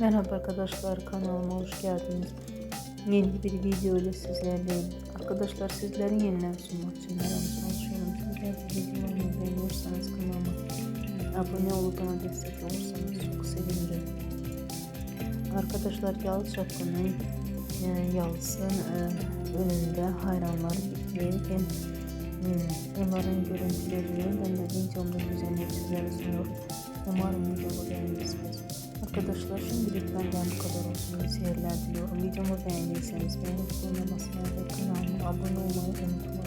Merhaba arkadaşlar kanalıma hoş geldiniz. Yeni bir video ile sizlerleyim. Arkadaşlar sizlerin yeniden sunmak için an çalışıyorum. Sizler de videolarımı beğeniyorsanız kanalıma abone olup bana destek olursanız çok sevinirim. Arkadaşlar Yalı Çapkın'ın e, Yalıs'ın e, önünde hayranları bekleyirken e, onların görüntülerini ben de videomda düzenleyip sizlere sunuyorum. Umarım videomu beğenirsiniz. Arkadaşlar şimdilik benden bu kadar olsun. İyi seyirler diliyorum. Videomu beğendiyseniz beğenip beğenmeyi ve kanalıma abone olmayı unutmayın.